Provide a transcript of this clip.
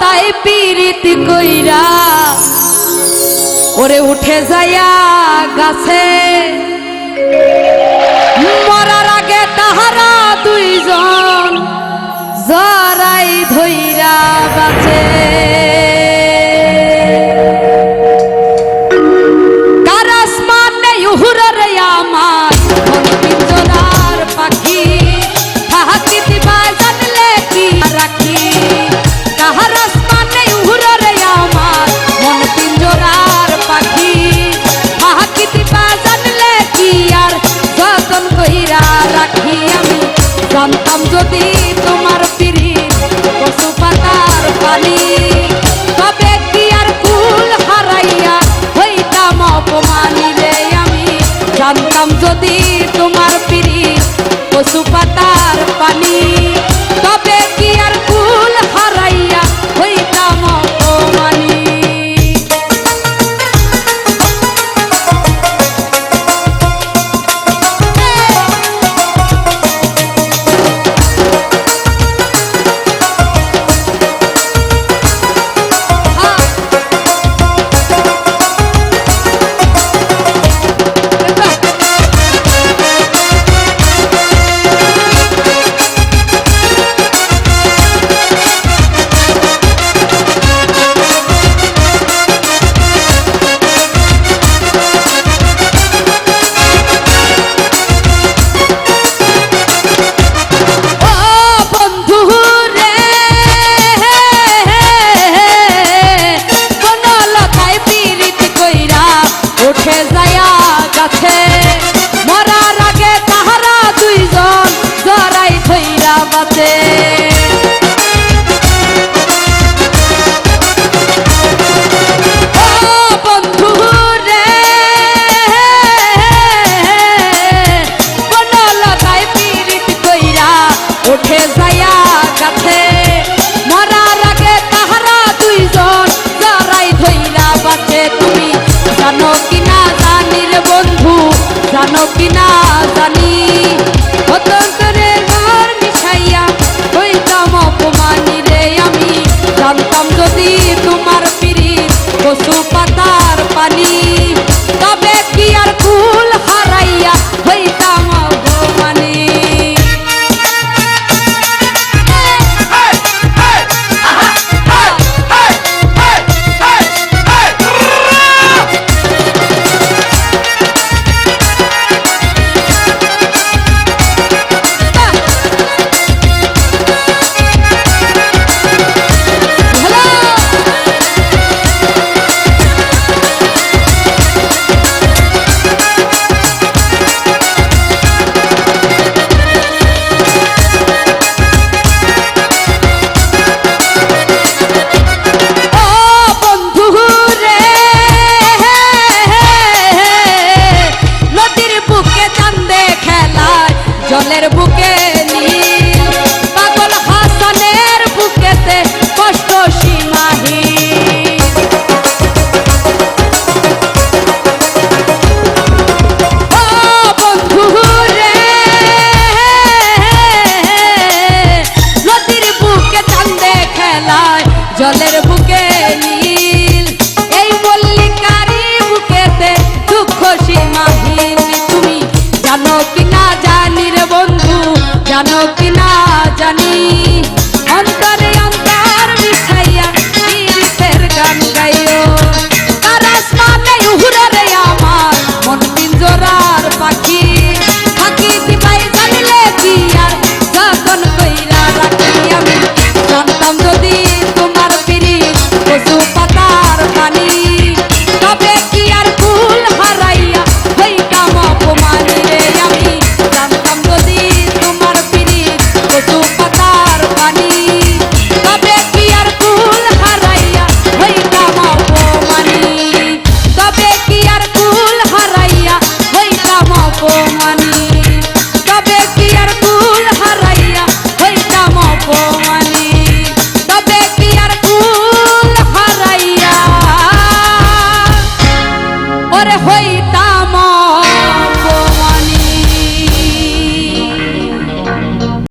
তাই পীড়িত কইরা ওরে উঠে যাইয়া গাছে। মরার আগে তাহারা দুইজন জরাই ধইরা বাঁচে। যদি তোমার পিড়িত কচু পাতার পানি তবে কি আর কুল হারাইয়া হইতাম অপমানিলে আমি? জানতাম যদি তোমার পিড়িত কচু কিনা জানি অতর করে ঘর মিশাইয়া হইতাম অপমানি রে আমি। জানতাম যদি তোমার পিড়ি পশু let it book